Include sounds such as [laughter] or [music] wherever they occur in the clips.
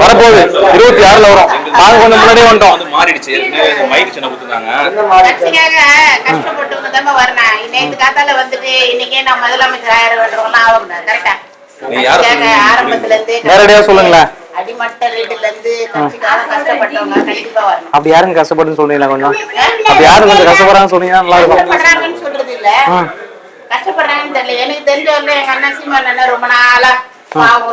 வரப்போகுது. இருபத்தி ஆறுல வரும். நாங்க கொஞ்சம் முன்னாடியே வந்துட்டோம். வந்து மாறிடுச்சு. ஏற்கனவே மைக் சின்ன கொடுத்துருந்தாங்க கட்சிக்காக கஷ்டப்பட்டவங்க தான் வரணும் நேத்து காத்தால வந்துட்டு இன்னைக்கே நான் முதலமைச்சர் ஆயிரம் ஆகக்கூடாது கரெக்டா? ஆரம்பத்துல இருந்து நேரடியா சொல்லுங்களேன். அடிமட்ட ரேட்டுல இருந்து கட்சிக்காக கஷ்டப்பட்டவங்க கண்டிப்பா வரணும். அப்படி யாருங்க கஷ்டப்படுன்னு சொல்றீங்களா கொஞ்சம்? அப்படி யாரும் கொஞ்சம் கஷ்டப்படுறாங்கன்னு சொன்னீங்கன்னா நல்லா இருக்கும். கஷ்டப்படுறாங்கன்னு சொல்றது இல்ல கஷ்டப்படுறாங்கன்னு தெரியல. எனக்கு தெரிஞ்ச எங்க அண்ணன் ரொம்ப நாளா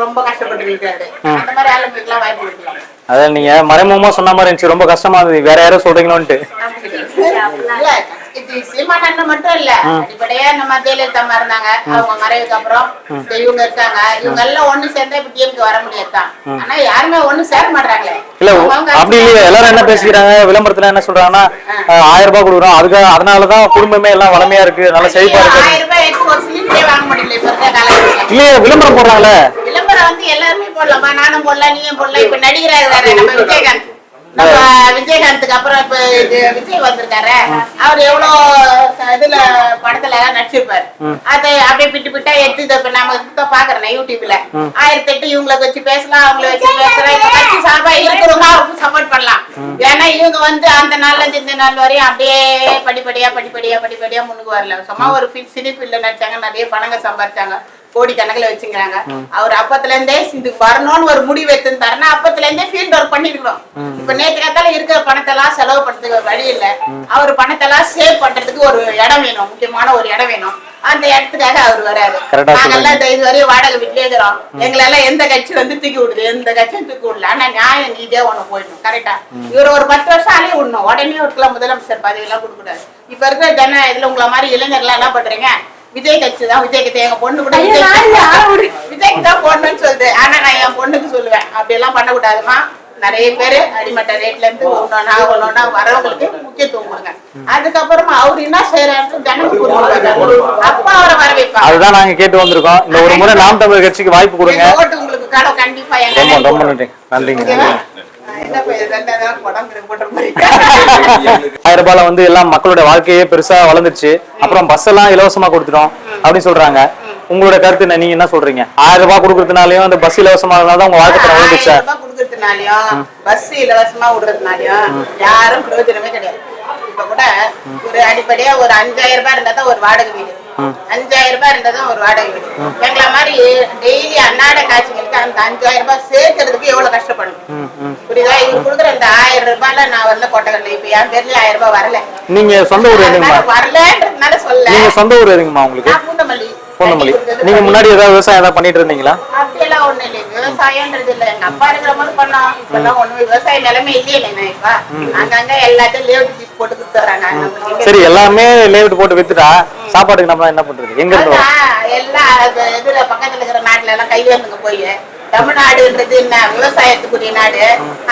ரொம்ப கஷ்டப்பட்டு இருக்காரு அந்த மாதிரி ஆளுங்களுக்கு எல்லாம் வாய்ப்பு கொடுக்கலாம் அதான் நீங்க மறைமுகமா சொன்ன மாதிரி இருந்துச்சு ரொம்ப கஷ்டமா இருந்தது. வேற யாரும் சொல்றீங்களோன்ட்டு. இல்ல, இது சீமான் அண்ணன் மட்டும் இல்ல. அடிப்படையா நம்ம ஜெயலலிதா அம்மா இருந்தாங்க அவங்க மறைவுக்கு அப்புறம் இப்ப இவங்க இருக்காங்க. இவங்க எல்லாம் ஒண்ணு சேர்ந்தா இப்ப டிஎம்க்கு வர முடியாதுதான் ஆனா யாருமே ஒண்ணு சேர மாட்டாங்களே இல்ல அப்படி இல்லையே. எல்லாரும் என்ன பேசிக்கிறாங்க? விளம்பரத்துல என்ன சொல்றாங்கன்னா ஆயிரம் ரூபாய் கொடுக்குறோம். அதுக்காக அதனாலதான் குடும்பமே எல்லாம் வளமையா இருக்கு. நல்லா செழிப்பா இருக்கு. ஆயிரம் ரூபாய் எடுத்து ஒரு இல்லையே விளம்பரம் போடுறாங்களே. விளம்பரம் வந்து எல்லாருமே போடலாமா? நானும் போடலாம் நீயும் போடலாம். இப்ப நடிகராக நம்ம விஜயகாந்த். நம்ம விஜயகாந்துக்கு அப்புறம் இப்ப இது விஜய் வந்திருக்காரு. அவர் எவ்வளவு இதுல படத்துல எல்லாம் நடிச்சிருப்பாரு. அதை அப்படியே பிட்டு பிட்டா எடுத்து இதை இப்ப நாம இப்ப பாக்குறேன் யூடியூப்ல. ஆயிரத்தி எட்டு இவங்களை வச்சு பேசலாம் அவங்கள வச்சு பேசலாம். இப்ப கட்சி சார்பா இருக்கிறவங்க அவருக்கு சப்போர்ட் பண்ணலாம். ஏன்னா இவங்க வந்து அந்த நாள்ல இருந்து இந்த நாள் வரையும் அப்படியே படிப்படியா படிப்படியா படிப்படியா முன்னுக்கு வரல. சும்மா ஒரு சினி ஃபீல்ட்ல நடிச்சாங்க நிறைய பணங்க சம்பாரிச்சாங்க. கோடி கணக்குல வச்சுக்கிறாங்க அவர் அப்பத்துல இருந்தே இது வரணும்னு ஒரு முடிவு எடுத்துருந்தாருன்னா அப்பத்துல இருந்தே ஃபீல்ட் ஒர்க் பண்ணிருக்கணும் இப்ப நேற்று காத்தால இருக்கிற பணத்தை எல்லாம் செலவு பண்றதுக்கு ஒரு வழி இல்ல. அவர் பணத்தை எல்லாம் சேவ் பண்றதுக்கு ஒரு இடம் வேணும் முக்கியமான ஒரு இடம் வேணும். அந்த இடத்துக்காக அவர் வராரு. நாங்கெல்லாம் இந்த இது வரையும் வாடகை வீட்லயே இருக்கிறோம். எங்களெல்லாம் எந்த கட்சி வந்து தூக்கி விடுது எந்த கட்சியும் தூக்கி விடல. ஆனா நியாயம் நீதே ஒண்ணு போயிடணும். கரெக்டா இவர் ஒரு பத்து வருஷம் அலைய விடணும். உடனே ஒருக்கெல்லாம் முதலமைச்சர் பதவி எல்லாம் கொடுக்கூடாது இப்ப இருக்கிற ஜன இதுல உங்களை மாதிரி இளைஞர்லாம் என்ன பண்றீங்க? விஜய் கட்சி தான் விஜய் கட்சி எங்க பொண்ணு கூட விஜய்க்கு தான் போடணும்னு சொல்லுது ஆனா நான் என் பொண்ணுக்கு சொல்லுவேன். அப்படி எல்லாம் பண்ணக்கூடாதுமா நிறைய பேரு அடிமட்ட ரேட்ல இருந்து ஒன்னொன்னா ஒன்னொன்னா வரவங்களுக்கு முக்கியத்துவம் கொடுங்க. அதுக்கப்புறமா அவர் என்ன செய்யறாரு ஜனங்க அப்ப அவரை வர வைப்பாங்க அதுதான் நாங்க கேட்டு வந்திருக்கோம். இந்த ஒரு முறை நாம் தமிழர் கட்சிக்கு வாய்ப்பு கொடுங்க. உங்களுக்கு கடை கண்டிப்பா ரொம்ப நன்றி. நன்றிங்க. ஆயிரம் ரூபாயில வந்து எல்லாம் மக்களோட வாழ்க்கையே பெருசா வளர்ந்துச்சு அப்புறம் பஸ் எல்லாம் இலவசமா கொடுத்துட்டோம் அப்படின்னு சொல்றாங்க. உங்களோட கருத்து என்ன? நீங்க என்ன சொல்றீங்க? ஆயிரம் ரூபாய் கொடுக்கறதுனாலயும் அந்த பஸ் இலவசமா இருந்தாதான் உங்க வாழ்க்கை தரம் கொடுக்கறதுனாலயும் பஸ் இலவசமா விடுறதுனாலயும் யாரும் பிரயோஜனமே கிடையாது. இப்ப கூட ஒரு அடிப்படையா ஒரு அஞ்சாயிரம் ரூபாய் இருந்தா தான் ஒரு வாடகை வீடு. அஞ்சாயிரம் ரூபாய் இருந்தா தான் ஒரு வாடகை வீடு. எங்களை மாதிரி டெய்லி அன்னாட காட்சிகளுக்கு அந்த அஞ்சாயிரம் ரூபாய் சேர்க்கறதுக்கு எவ்வளவு கஷ்டப்படணும்? புரியுதா? இவர் கொடுக்குற இந்த ஆயிரம் ரூபாய்ல நான் வரல கொட்டகல்ல. இப்ப என் பேர்லயே ஆயிரம் ரூபாய் வரல. நீங்க சொந்த ஊர் வரலன்றதுனால சொல்ல நீங்க சொந்த ஊர் எதுங்கம்மா உங்களுக்கு? பூந்தமல்லி. பூந்தமல்லி. நீங்க முன்னாடி ஏதாவது விவசாயம் ஏதாவது பண்ணிட்டு இருந்தீங்களா? அப்படியெல்லாம் ஒண்ணு இல்லை விவசாயம்ன்றது இல்ல. எங்க அப்பா இருக்கிற போது பண்ணோம் இப்பெல்லாம் ஒண்ணு விவசாய நிலைமை இல்லையே இல்லைண்ணா இப்ப. அங்கங்க எல்லாத்தையும் லேவுட் சரி எல்லாமே லேவிட்டு போட்டு வித்துட்டா சாப்பாட்டுக்கு நம்ம என்ன பண்றது? எங்க இருந்து எல்லாம் இதுல பக்கத்துல இருக்கிற நாட்டுல எல்லாம் கையேந்துங்க போய். தமிழ்நாடுன்றது என்ன? விவசாயத்துக்குரிய நாடு.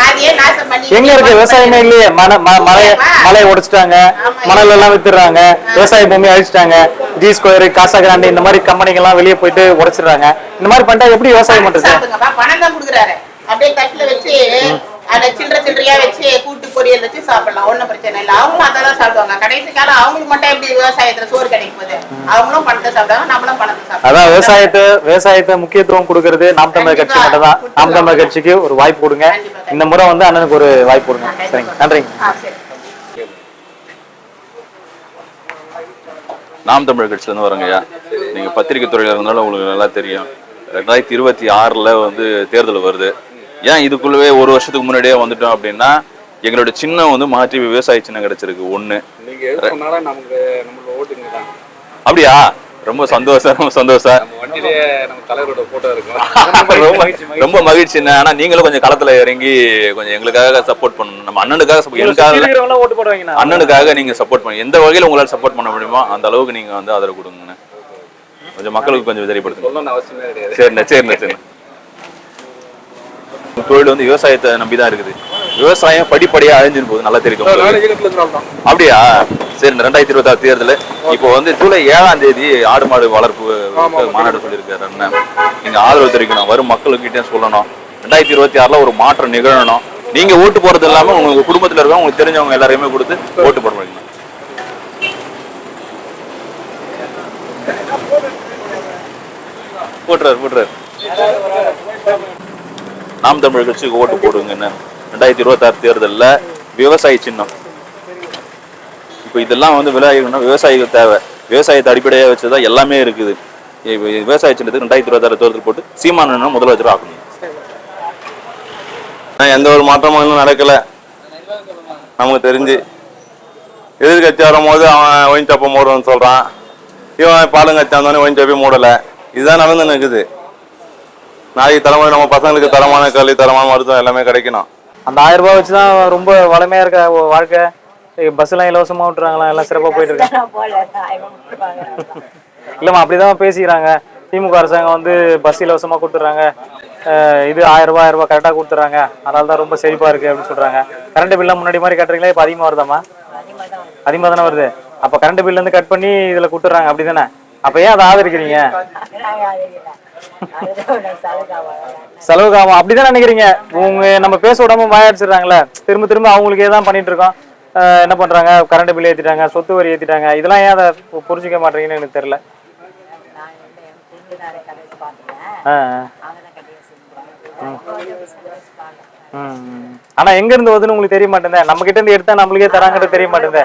அதையே நாசம் பண்ணி எங்க இருக்கு? விவசாயமே இல்லையே. மன ம- மலைய மலையை உடைச்சிட்டாங்க. மணல் எல்லாம் வித்துடுறாங்க. விவசாய பூமி அழிச்சிட்டாங்க. ஜி ஸ்கொயர் காசா கிராண்டு இந்த மாதிரி கம்பெனிங்க எல்லாம் வெளியே போயிட்டு உடைச்சிடுறாங்க. இந்த மாதிரி பண்ணிட்டா எப்படி விவசாயம் பண்றது? பணம் தான் கொடுக்குறாரு. அப்படியே தட்டுல வச்சு அதை சில்லற சில்லறையா வச்சு கூட்டு பொரியல் வச்சு சாப்பிடலாம். ஒண்ணும் பிரச்சனை இல்லை. அவங்களும் அதை தான் சாப்பிடுவாங்க. கடைசி காலம் அவங்களுக்கு மட்டும் எப்படி விவசாயத்துல சோறு கிடைக்கும் போது அவங்களும் பணத்தை சாப்பிடுவாங்க நம்மளும் பணத்தை சாப்பிடுவோம் அதான் விவசாயத்தை விவசாயத்தை முக்கியத்துவம் கொடுக்கறது நாம் தமிழர் கட்சி மட்டும் தான் நாம் தமிழர் கட்சிக்கு ஒரு வாய்ப்பு கொடுங்க. இந்த முறை வந்து அண்ணனுக்கு ஒரு வாய்ப்பு கொடுங்க. சரிங்க. நன்றிங்க. ஆ, சரி. நாம் தமிழர் கட்சியிலேருந்து வரங்கய்யா நீங்கள் பத்திரிகை துறையில் இருந்தாலும் உங்களுக்கு நல்லா தெரியும். ரெண்டாயிரத்தி இருபத்தி ஆறில் வந்து தேர்தல் வருது. ஏன் இதுக்குள்ளவே ஒரு வருஷத்துக்கு முன்னாடியே வந்துட்டோம் அப்படின்னா எங்களோட சின்னம் வந்து மாற்றி விவசாய சின்னம் கிடைச்சிருக்கு ஒன்று அப்படியா? ரொம்ப சந்தோஷம் ரொம்ப சந்தோஷம். [laughs] ரொம்ப ரொம்ப மகிழ்ச்சி. என்ன? ஆனா நீங்களும் கொஞ்சம் களத்துல இறங்கி கொஞ்சம் எங்களுக்காக சப்போர்ட் பண்ணணும். நம்ம அண்ணனுக்காக எனக்காக இல்ல, ஓட்டு போடுவாங்க அண்ணனுக்காக நீங்க சப்போர்ட் பண்ணி எந்த வகையில உங்களால சப்போர்ட் பண்ண முடியுமோ அந்த அளவுக்கு நீங்க வந்து ஆதரவு கொடுங்கண்ணே. கொஞ்சம் மக்களுக்கு கொஞ்சம் தெரியப்படுத்துங்க சொல்லணும்னு அவசியமே கிடையாது. சரிண்ணே சரிண்ணே சரிண்ணே. தொழில் வந்து விவசாயத்தை நம்பி தான் இருக்குது. விவசாயம் படிப்படியா அழிஞ்சின்னு போகுது நல்லா உங்களுக்கு. தான் அப்படியா? சரி ரெண்டாயிரத்தி இருபத்தி ஆறு தேர்தல் இப்போ வந்து ஜூலை ஏழாம் தேதி ஆடு மாடு வளர்ப்பு மாநாடு சொல்லியிருக்காரு அண்ணன் நீங்க ஆதரவு தெரிவிக்கணும். வரும் மக்களுக்கிட்டே சொல்லணும். ரெண்டாயிரத்தி இருபத்தி ஆறுல ஒரு மாற்றம் நிகழணும். நீங்க ஓட்டு போறது இல்லாம உங்க குடும்பத்துல இருக்கவங்க உங்களுக்கு தெரிஞ்சவங்க எல்லாரையுமே கொடுத்து ஓட்டு போட வைக்கணும். போட்டுறாரு போட்டுறாரு. நாம் தமிழ் கட்சிக்கு ஓட்டு போடுங்கன்னு. ரெண்டாயிரத்தி இருபத்தாறு தேர்தலில் விவசாய சின்னம். இப்போ இதெல்லாம் வந்து விளையாடணும்னா விவசாயிகள் தேவை. விவசாயத்தை அடிப்படையாக வச்சு தான் எல்லாமே இருக்குது. விவசாய சின்னத்துக்கு ரெண்டாயிரத்தி இருபத்தாறு தேர்தல் போட்டு சீமானன் முதலமைச்சர் ஆகணும் எந்த ஒரு மாற்றமும் இன்னும் நடக்கலை. நமக்கு தெரிஞ்சு. எதிர்கட்சி வரும்போது அவன் ஒயின் தப்ப மூடுன்னு சொல்கிறான் இவன் பாலுங்கட்சி வந்தோடனே ஒயின் தப்பி மூடலை. இதுதான் நடந்து இருக்குது. நாளைக்கு தலைமுறை நம்ம பசங்களுக்கு தரமான கல்வி தரமான மருத்துவம் எல்லாமே கிடைக்கணும். அந்த ஆயிரம் ரூபாய் வச்சு தான் ரொம்ப வளமையா இருக்க வாழ்க்கை. பஸ் எல்லாம் இலவசமா விட்டுறாங்களா? எல்லாம் சிறப்பா போயிட்டு இருக்கு. இல்லம்மா அப்படிதான் பேசிக்கிறாங்க. திமுக அரசாங்கம் வந்து பஸ் இலவசமா கொடுத்துட்றாங்க. இது ஆயிரம் ரூபாய் ஆயிரம் ரூபாய் கரெக்டா கொடுத்துறாங்க அதனால தான் ரொம்ப செழிப்பா இருக்கு அப்படின்னு சொல்றாங்க. கரண்ட் பில்லாம் முன்னாடி மாதிரி கட்டுறீங்களா? இப்ப அதிகமா வருதாம்மா? அதிகமா தானே வருது. அப்ப கரண்ட் பில் இருந்து கட் பண்ணி இதுல கொடுத்துட்றாங்க. அப்படிதானே? அப்ப ஏன் அதை ஆதரிக்கிறீங்க? செலவு காவம் அப்படிதான் நினைக்கிறீங்க. உங்க நம்ம பேச விடாம வாயடிச்சிடுறாங்களே. திரும்ப திரும்ப அவங்களுக்கே தான் பண்ணிட்டு இருக்கோம் என்ன பண்றாங்க? கரண்ட் பில் ஏத்திட்டாங்க சொத்து வரி ஏத்திட்டாங்க. இதெல்லாம் ஏன் அதை புரிஞ்சுக்க மாட்டீங்கன்னு எனக்கு தெரியல. ஆ, ஆ. ம், ம். ஆனா எங்க இருந்து வருதுன்னு உங்களுக்கு தெரிய மாட்டேங்க நம்ம கிட்ட இருந்து எடுத்தா நம்மளுக்கே தராங்கன்னு தெரிய மாட்டேங்க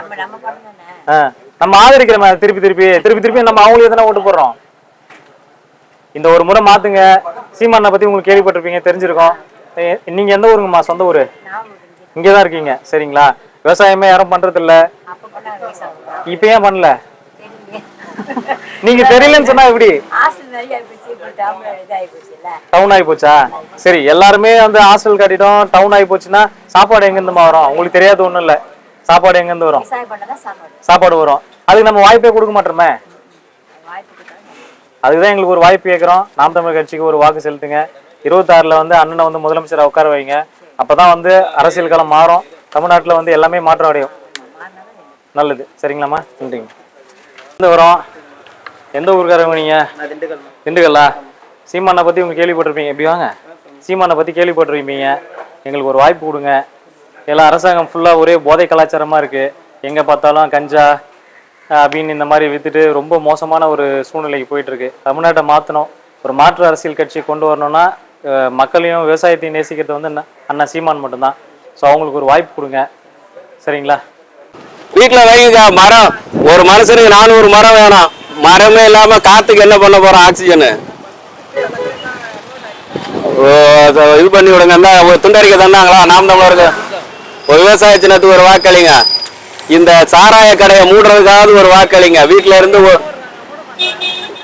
ஆ, நம்ம ஆதரிக்கிறோம் திருப்பி திருப்பி. திருப்பி திருப்பி நம்ம அவங்களுக்கு தானே ஓட்டு போடுறோம். இந்த ஒரு முறை மாத்துங்க. சீமானை பத்தி உங்களுக்கு கேள்விப்பட்டிருப்பீங்க தெரிஞ்சிருக்கோம். நீங்க எந்த ஊருங்கம்மா? சொந்த ஊரு? இங்கே தான் இருக்கீங்க. சரிங்களா? விவசாயமே யாரும் பண்றது இல்ல இப்ப ஏன் பண்ணல? நீங்க தெரியலன்னு சொன்னா எப்படி? டவுன் ஆகி போச்சா? சரி எல்லாருமே வந்து ஹாஸ்டல் கட்டிட்டோம். டவுன் ஆகி போச்சுன்னா சாப்பாடு எங்க இருந்துமா வரும்? உங்களுக்கு தெரியாது ஒண்ணும் இல்ல. சாப்பாடு எங்க இருந்து வரும்? சாப்பாடு வரும். அதுக்கு நம்ம வாய்ப்பே கொடுக்க மாட்டோமே. அதுக்குதான் எங்களுக்கு ஒரு வாய்ப்பு கேட்குறோம். நாம் தமிழ் கட்சிக்கு ஒரு வாக்கு செலுத்துங்க. இருபத்தாறுல வந்து அண்ணனை வந்து முதலமைச்சராக உட்கார வைங்க. அப்போ தான் வந்து அரசியல் களம் மாறும். தமிழ்நாட்டில் வந்து எல்லாமே மாற்றம் அடையும். நல்லது. சரிங்களாம்மா? நன்றிங்க. இந்த வரோம் எந்த ஊருக்காரங்க நீங்கள் திண்டுக்கல்லா. சீமானை பற்றி உங்கள் கேள்விப்பட்டிருப்பீங்க. எப்படி வாங்க. சீமானை பற்றி கேள்விப்பட்டிருப்பீங்க. எங்களுக்கு ஒரு வாய்ப்பு கொடுங்க. எல்லாம் அரசாங்கம் ஃபுல்லாக ஒரே போதை கலாச்சாரமாக இருக்குது எங்கே பார்த்தாலும் கஞ்சா அப்படின்னு இந்த மாதிரி வித்துட்டு ரொம்ப மோசமான ஒரு சூழ்நிலைக்கு போயிட்டுருக்கு. தமிழ்நாட்டை மாற்றணும் ஒரு மாற்று அரசியல் கட்சி கொண்டு வரணும்னா மக்களையும் விவசாயத்தையும் நேசிக்கிறது வந்து அண்ணா- அண்ணா சீமான் மட்டும்தான். ஸோ அவங்களுக்கு ஒரு வாய்ப்பு கொடுங்க. சரிங்களா? வீட்டில் வைங்க மரம். ஒரு மனுஷனுக்கு நானூறு மரம் வேணும். மரமே இல்லாம காத்துக்கு என்ன பண்ண போறோம் ஆக்சிஜனு ஓ, இது பண்ணி விடுங்க. இந்த ஒரு துண்டறிக்கை தந்தாங்களா? நாம் தமிழருக்கு. ஒரு விவசாய சின்னத்துக்கு ஒரு வாக்களிங்க. இந்த சாராய கடையை மூடுறதுக்காவது ஒரு வாக்களிங்க. வீட்டில் இருந்து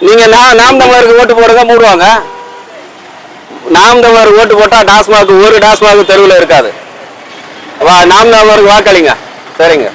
நீங்க நான் நாம் தமிழருக்கு ஓட்டு போடுங்க மூடுவாங்க. நாம் தமிழருக்கு ஓட்டு போட்டா டாஸ்மாக் ஒரு டாஸ்மாக் தெருவில் இருக்காது. வா நாம் தமிழருக்கு வாக்களிங்க. சரிங்க.